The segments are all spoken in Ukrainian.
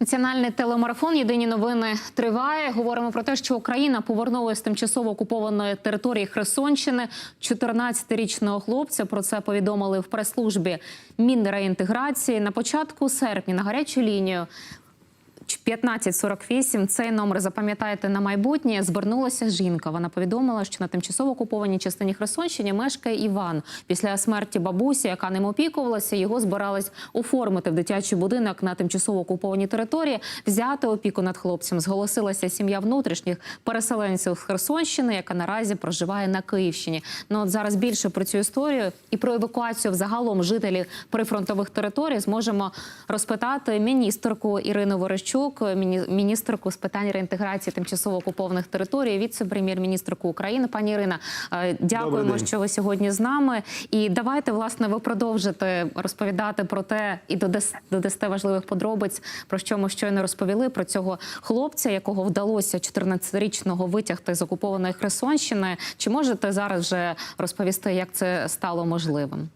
Національний телемарафон Єдині новини триває. Говоримо про те, що Україна повернула з тимчасово окупованої території Херсонщини 14-річного хлопця. Про це повідомили в прес-службі Мінреінтеграції. На початку серпня на гарячу лінію 1548, цей номер запам'ятайте на майбутнє. Звернулася жінка. Вона повідомила, що на тимчасово окупованій частині Херсонщини мешкає Іван. Після смерті бабусі, яка ним опікувалася, його збирались оформити в дитячий будинок на тимчасово окупованій території, взяти опіку над хлопцем. Зголосилася сім'я внутрішніх переселенців з Херсонщини, яка наразі проживає на Київщині. Ну от зараз більше про цю історію і про евакуацію взагалом жителів прифронтових територій зможемо розпитати міністерку Ірину Верещук, міні- міністерку з питань реінтеграції тимчасово окупованих територій, віце-прем'єр-міністерку України. Пані Ірина, е, дякуємо, що ви сьогодні з нами. І давайте власне ви продовжите розповідати про те і додас- додасте важливих подробиць, про що ми щойно розповіли про цього хлопця, якого вдалося 14-річного витягти з окупованої Херсонщини. Чи можете зараз вже розповісти, як це стало можливим?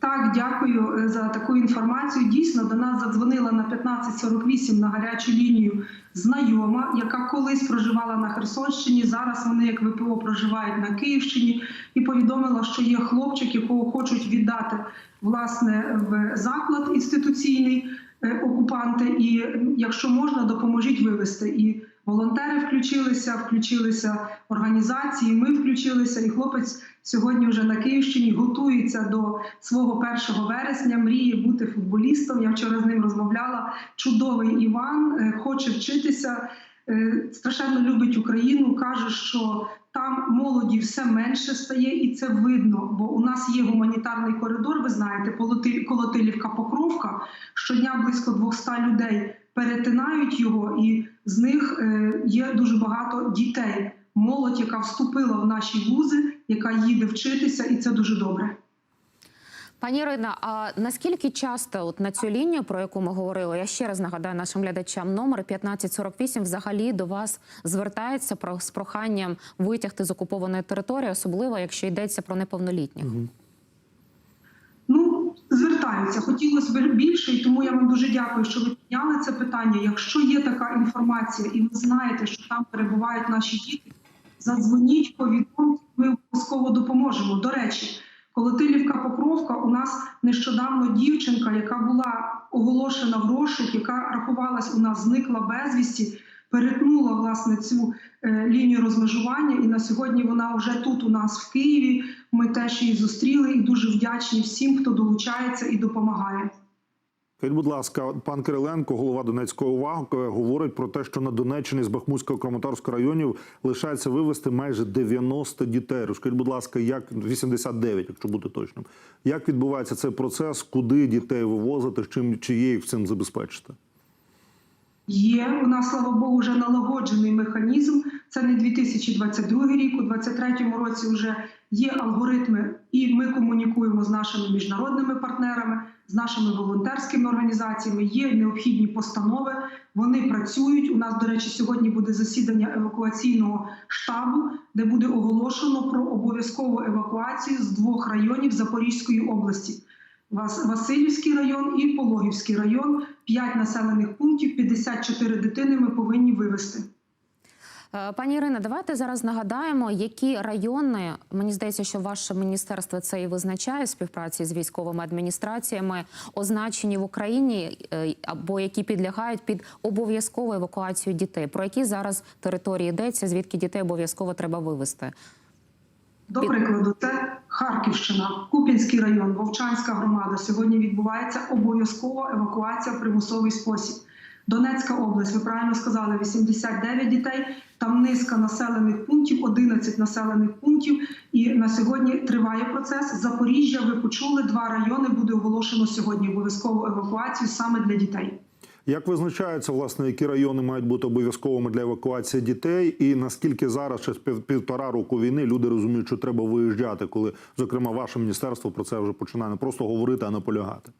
Так, дякую е, за таку інформацію. Дійсно, до нас задзвонила на 1548 на гарячу лінію знайома, яка колись проживала на Херсонщині. Зараз вони, як ВПО, проживають на Київщині, і повідомила, що є хлопчик, якого хочуть віддати власне в заклад інституційний е, окупанти. І якщо можна, допоможіть вивезти. І волонтери включилися, включилися організації. Ми включилися, і хлопець сьогодні вже на Київщині готується до свого 1 вересня. Мріє бути футболістом. Я вчора з ним розмовляла. Чудовий Іван е, хоче вчитися. е, Страшенно любить Україну. каже, що там молоді все менше стає, і це видно. Бо у нас є гуманітарний коридор. Ви знаєте, Полоти- Колотилівка Покровка. Щодня близько 200 людей перетинають його, і з них е, є дуже багато дітей. Молодь, яка вступила в наші вузи, яка їде вчитися, і це дуже добре. Пані Ірина, а наскільки часто от на цю лінію, про яку ми говорили, я ще раз нагадаю нашим глядачам, номер 1548 взагалі до вас звертається про з проханням витягти з окупованої території, особливо якщо йдеться про неповнолітніх. Ну, звертаються. Хотілося б більше, і тому я вам дуже дякую, що ви підняли це питання. Якщо є така інформація, і ви знаєте, що там перебувають наші діти, задзвоніть, повідомте, ми обов'язково допоможемо. До речі, Колотилівка Покровка у нас нещодавно дівчинка, яка була оголошена в розшук, яка рахувалась у нас, зникла безвісті, перетнула власне цю е, лінію розмежування, і на сьогодні вона вже тут у нас в Києві. Ми теж її зустріли і дуже вдячні всім, хто долучається і допомагає. Скажіть, будь ласка, пан Кириленко, голова Донецької ОВА, е, говорить про те, що на Донеччині з Бахмутського Краматорського районів лишається вивезти майже 90 дітей. Розкажіть, будь ласка, як 89, якщо бути точним. Як відбувається цей процес? Куди дітей вивозити? Чим чи їх цим забезпечити? Є у нас, слава Богу, вже налагоджений механізм. Це не 2022 рік, у 2023 році вже є алгоритми, і ми комунікуємо з нашими міжнародними партнерами, з нашими волонтерськими організаціями. Є необхідні постанови. Вони працюють. У нас, до речі, сьогодні буде засідання евакуаційного штабу, де буде оголошено про обов'язкову евакуацію з двох районів Запорізької області. Вас- Васильівський район і Пологівський район. 5 населених пунктів, 54 дитини ми повинні вивезти. Е, Пані Ірина, давайте зараз нагадаємо, які райони мені здається, що ваше міністерство це і визначає в співпраці з військовими адміністраціями, означені в Україні е, або які підлягають під обов'язкову евакуацію дітей. Про які зараз території йдеться, звідки дітей обов'язково треба вивезти? До прикладу, це Харківщина, Куп'янський район, Вовчанська громада. Сьогодні відбувається обов'язкова евакуація в примусовий спосіб. Донецька область, ви правильно сказали, 89 дітей. Там низка населених пунктів, 11 населених пунктів. І на сьогодні триває процес. Запоріжжя, ви почули, два райони буде оголошено сьогодні обов'язкову евакуацію саме для дітей. Як визначається, власне, які райони мають бути обов'язковими для евакуації дітей, і наскільки зараз, через пів- півтора року війни, люди розуміють, що треба виїжджати, коли, зокрема, ваше міністерство про це вже починає не просто говорити, а наполягати?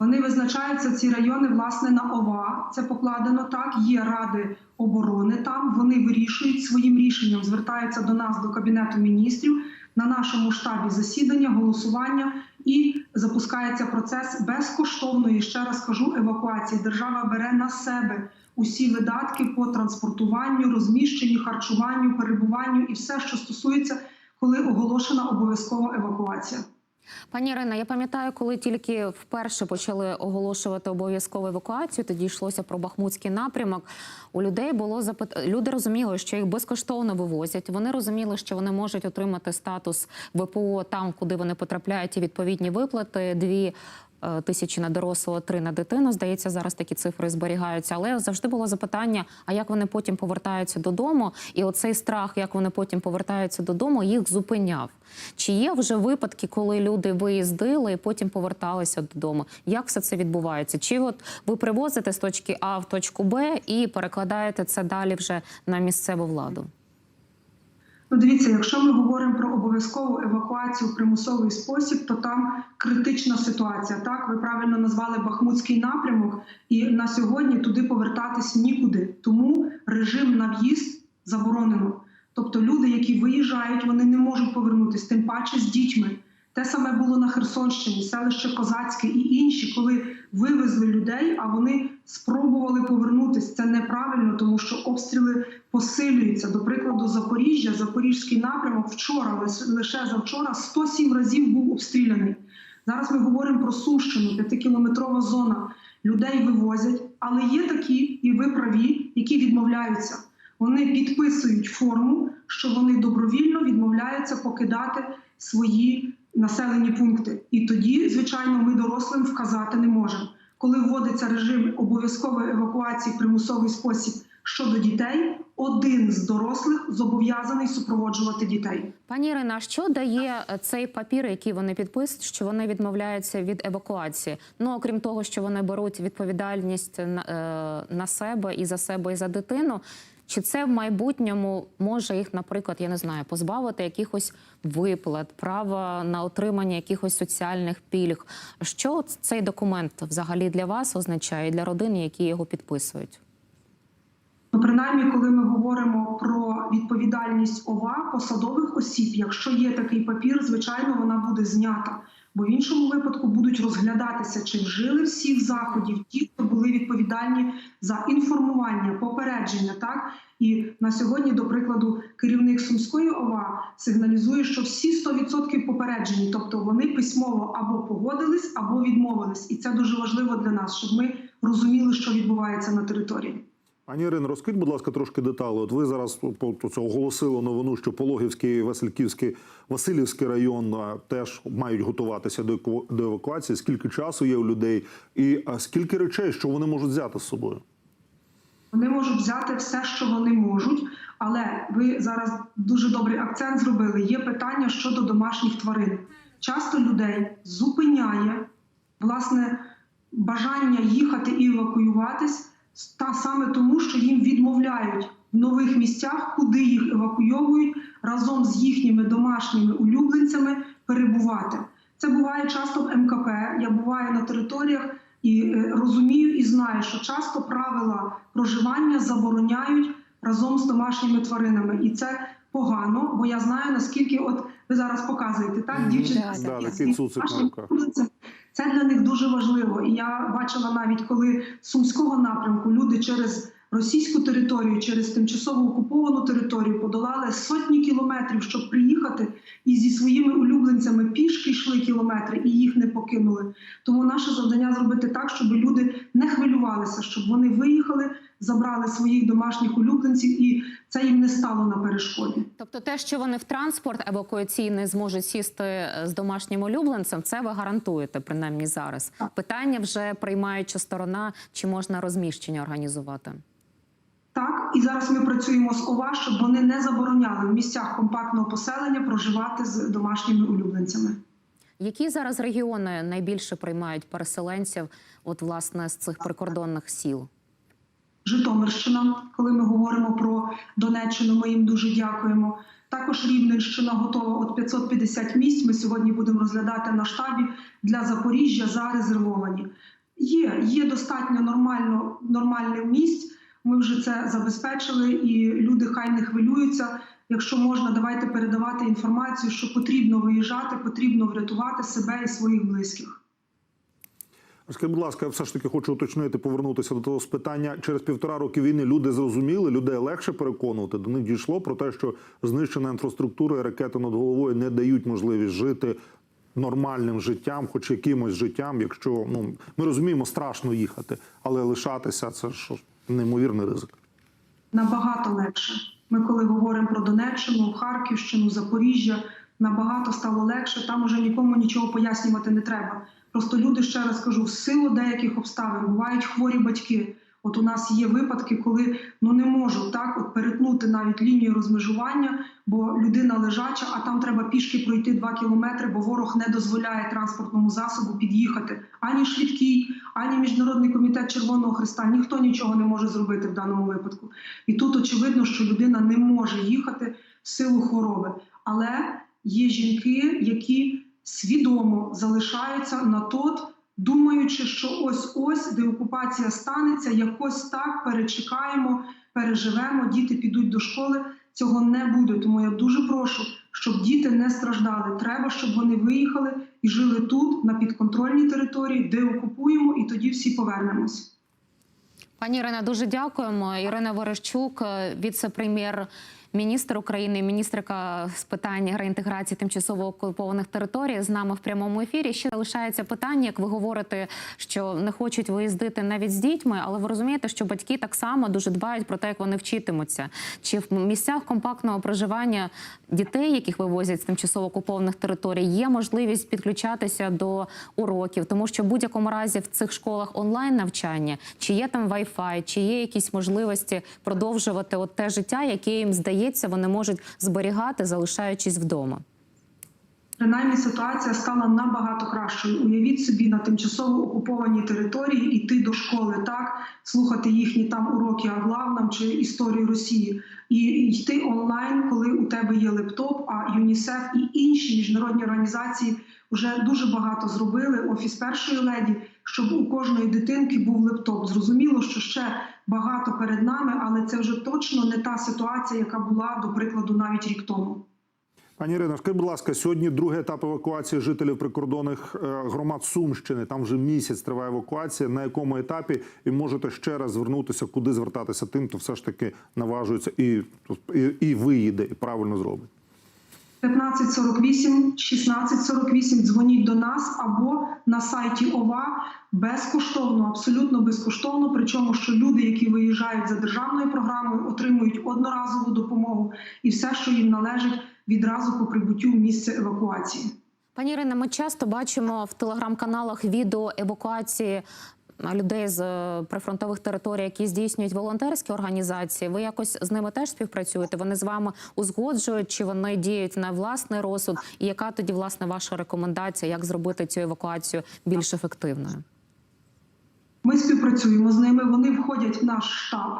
Вони визначаються ці райони власне на ОВА. Це покладено так. Є ради оборони там. Вони вирішують своїм рішенням, звертаються до нас, до кабінету міністрів. на нашому штабі засідання, голосування і запускається процес безкоштовної, ще раз кажу, евакуації. Держава бере на себе усі видатки по транспортуванню, розміщенню, харчуванню, перебуванню і все, що стосується, коли оголошена обов'язкова евакуація. Пані Ірина, я пам'ятаю, коли тільки вперше почали оголошувати обов'язкову евакуацію, тоді йшлося про Бахмутський напрямок. У людей було запит... Люди розуміли, що їх безкоштовно вивозять. Вони розуміли, що вони можуть отримати статус ВПО там, куди вони потрапляють, і відповідні виплати. Дві тисячі на дорослого, три на дитину. Здається, зараз такі цифри зберігаються. Але завжди було запитання: а як вони потім повертаються додому? І оцей страх, як вони потім повертаються додому, їх зупиняв. Чи є вже випадки, коли люди виїздили і потім поверталися додому? Як все це відбувається? Чи от ви привозите з точки А в точку Б і перекладаєте це далі вже на місцеву владу? Ну, дивіться, якщо ми говоримо про обов'язкову евакуацію в примусовий спосіб, то там критична ситуація. Так, ви правильно назвали Бахмутський напрямок, і на сьогодні туди повертатись нікуди. Тому режим на в'їзд заборонено. Тобто люди, які виїжджають, вони не можуть повернутися, тим паче з дітьми. Те саме було на Херсонщині, селище Козацьке і інші, коли вивезли людей, а вони спробували повернутися. Це неправильно, тому що обстріли посилюються. До прикладу, Запоріжжя, Запорізький напрямок вчора, лише- завчора, 107 разів був обстріляний. Зараз ми говоримо про Сумщину, п'ятикілометрова зона. Людей вивозять, але є такі, і ви праві, які відмовляються. Вони підписують форму, що вони добровільно відмовляються покидати свої населені пункти. І тоді, звичайно, ми дорослим вказати не можемо. Коли вводиться режим обов'язкової евакуації в примусовий спосіб щодо дітей, один з дорослих зобов'язаний супроводжувати дітей. Пані Ірина, що дає е, цей папір, який вони підписують, що вони відмовляються від евакуації? Ну окрім того, що вони беруть відповідальність на, е, на себе і за себе, і за дитину. Чи це в майбутньому може їх, наприклад, я не знаю, позбавити якихось виплат, права на отримання якихось соціальних пільг? Що цей документ взагалі для вас означає для родин, які його підписують? Ну, принаймні, коли ми говоримо про відповідальність ОВА посадових осіб, якщо є такий папір, звичайно, вона буде знята. Бо в іншому випадку будуть розглядатися, чи вжили всіх заходів ті, хто були відповідальні за інформування, попередження. Так і на сьогодні, до прикладу, керівник Сумської ОВА сигналізує, що всі 100% попереджені, тобто вони письмово або погодились, або відмовились, і це дуже важливо для нас, щоб ми розуміли, що відбувається на території. Пані Ірино, розкажіть, будь ласка, трошки деталі. От ви зараз це оголосили новину, що Пологівський, Васильківський, Васильівський район теж мають готуватися до евакуації. Скільки часу є у людей, і скільки речей, що вони можуть взяти з собою? Вони можуть взяти все, що вони можуть, але ви зараз дуже добрий акцент зробили. Є питання щодо домашніх тварин. Часто людей зупиняє власне бажання їхати і евакуюватись, та саме тому, що їм відмовляють в нових місцях, куди їх евакуйовують разом з їхніми домашніми улюбленцями перебувати. Це буває часто в МКП. Я буваю на територіях і е, розумію і знаю, що часто правила проживання забороняють разом з домашніми тваринами, і це погано, бо я знаю наскільки, от ви зараз показуєте, так Мгм. дівчинка Да, з да, такий цуцик на руках. Це для них дуже важливо. І я бачила навіть, коли сумського напрямку люди через російську територію, через тимчасово окуповану територію подолали сотні кілометрів, щоб приїхати, і зі своїми улюбленцями пішки йшли кілометри і їх не покинули. Тому наше завдання зробити так, щоб люди не хвилювалися, щоб вони виїхали, забрали своїх домашніх улюбленців, і це їм не стало на перешкоді. Тобто, те, що вони в транспорт евакуаційний зможуть сісти з домашнім улюбленцем, це ви гарантуєте, принаймні зараз. Так. Питання вже приймаюча сторона, чи можна розміщення організувати. Так, і зараз ми працюємо з ОВА, щоб вони не забороняли в місцях компактного поселення проживати з домашніми улюбленцями. Які зараз регіони найбільше приймають переселенців, от власне з цих прикордонних сіл? Житомирщина, коли ми говоримо про Донеччину, ми їм дуже дякуємо. Також Рівненщина готова от 550 місць. Ми сьогодні будемо розглядати на штабі для Запоріжжя зарезервовані. Є, є достатньо нормально, нормальних місць. Ми вже це забезпечили, і люди хай не хвилюються. Якщо можна, давайте передавати інформацію, що потрібно виїжджати, потрібно врятувати себе і своїх близьких. Скажіть, будь ласка, я все ж таки хочу уточнити, повернутися до того з питання. Через півтора роки війни люди зрозуміли, людей легше переконувати. До них дійшло про те, що знищена інфраструктура і ракети над головою не дають можливість жити нормальним життям, хоч якимось життям. Якщо ну ми розуміємо, страшно їхати, але лишатися це ж неймовірний ризик. Набагато легше. Ми, коли говоримо про Донеччину, Харківщину, Запоріжжя, набагато стало легше. Там уже нікому нічого пояснювати не треба. Просто люди ще раз кажу, в силу деяких обставин бувають хворі батьки. От у нас є випадки, коли ну не можуть так от перетнути навіть лінію розмежування, бо людина лежача, а там треба пішки пройти два кілометри, бо ворог не дозволяє транспортному засобу під'їхати ані швидкий, ані міжнародний комітет Червоного Христа. Ніхто нічого не може зробити в даному випадку. І тут очевидно, що людина не може їхати в силу хвороби. Але є жінки, які свідомо залишаються на тот, думаючи, що ось ось деокупація станеться, якось так перечекаємо, переживемо, діти підуть до школи. Цього не буде. Тому я дуже прошу, щоб діти не страждали. Треба, щоб вони виїхали і жили тут, на підконтрольній території, де окупуємо, і тоді всі повернемось. Пані Ірина, дуже дякуємо. Ірина Верещук, е, віце-прем'єр. Міністр України, міністрика з питань реінтеграції тимчасово окупованих територій з нами в прямому ефірі. Ще залишається питання, як ви говорите, що не хочуть виїздити навіть з дітьми, але ви розумієте, що батьки так само дуже дбають про те, як вони вчитимуться. Чи в місцях компактного проживання дітей, яких вивозять з тимчасово окупованих територій, є можливість підключатися до уроків, тому що в будь-якому разі в цих школах онлайн навчання, чи є там Wi-Fi, чи є якісь можливості продовжувати от те життя, яке їм здається, вони можуть зберігати, залишаючись вдома. Принаймні ситуація стала набагато кращою. Уявіть собі на тимчасово окупованій території йти до школи, так слухати їхні там уроки аглавнам чи історію Росії, і йти онлайн, коли у тебе є лептоп. А ЮНІСЕФ і інші міжнародні організації вже дуже багато зробили. Офіс першої леді, щоб у кожної дитинки був лептоп. Зрозуміло, що ще багато перед нами, але це вже точно не та ситуація, яка була до прикладу навіть рік тому. Пані Ірино, скажіть, будь ласка, сьогодні другий етап евакуації жителів прикордонних е, громад Сумщини. Там вже місяць триває евакуація. На якому етапі і можете ще раз звернутися, куди звертатися тим, хто все ж таки наважується і, і, і виїде, і правильно зробить. 1548, 1648 дзвоніть до нас або на сайті ОВА безкоштовно, абсолютно безкоштовно. Причому, що люди, які виїжджають за державною програмою, отримують одноразову допомогу і все, що їм належить, відразу по прибуттю в місце евакуації. Пані Ірина, ми часто бачимо в телеграм-каналах відео евакуації людей з е, прифронтових територій, які здійснюють волонтерські організації. Ви якось з ними теж співпрацюєте? Вони з вами узгоджують, чи вони діють на власний розсуд? І яка тоді власне ваша рекомендація, як зробити цю евакуацію більш ефективною? Ми співпрацюємо з ними. Вони входять в наш штаб.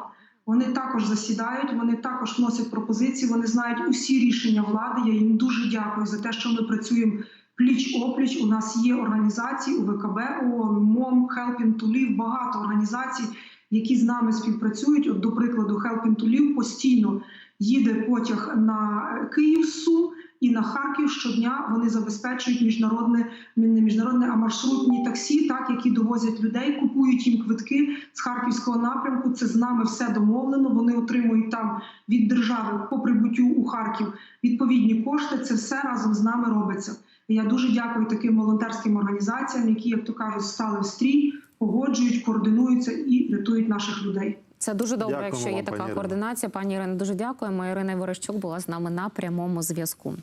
Вони також засідають, вони також вносять пропозиції. Вони знають усі рішення влади. Я їм дуже дякую за те, що ми працюємо пліч опліч. У нас є організації УВКБ, ООН, МОМ, Helping to Live, багато організацій, які з нами співпрацюють. От, до прикладу, Helping to Live постійно їде потяг на Київ Сум і на Харків щодня. Вони забезпечують міжнародне не міжнародне, а маршрутні таксі, так які довозять людей, купують їм квитки з харківського напрямку. Це з нами все домовлено. Вони отримують там від держави по прибуттю у Харків відповідні кошти. Це все разом з нами робиться. І Я дуже дякую таким волонтерським організаціям, які, як то кажуть, стали в стрій, погоджують, координуються і рятують наших людей. Це дуже добре, Дякуємо якщо є вам, така пані координація. Пані Ірино, дуже дякуємо. Ірина Ворощук була з нами на прямому зв'язку.